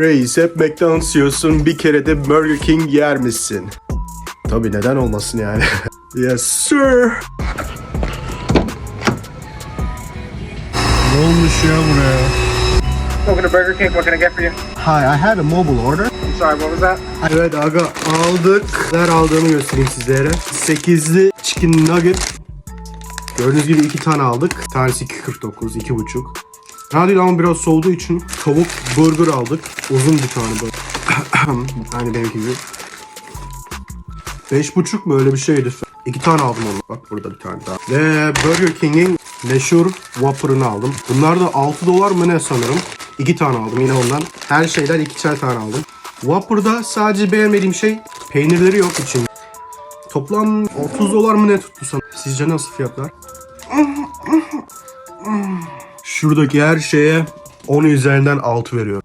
Reis hep McDonald's yiyorsun bir kere de Burger King yer misin? Tabi neden olmasın yani. yes sir. Ne olmuş ya buraya? Welcome to Burger King. What can I get for you? Hi, I had a mobile order. I'm sorry, what was that? Evet aga aldık. Neler aldığımı göstereyim sizlere. 8'li chicken nugget. Gördüğünüz gibi iki tane aldık. Tanesi 2.49, 2.5. Değil ama biraz soğuduğu için tavuk burger aldık. Uzun bir tane böyle. Aynı benimki gibi. 5.5 mu öyle bir şeydi. İki tane aldım onu. Bak burada bir tane daha. Ve Burger King'in meşhur Whopper'ını aldım. Bunlar da 6 dolar mı ne sanırım. İki tane aldım yine ondan. Her şeyden ikişer tane aldım. Whopper'da sadece beğenmediğim şey peynirleri yok için. Toplam 30 dolar mı ne tuttu sana? Sizce nasıl fiyatlar? Şuradaki her şeye 10 üzerinden 6 veriyorum.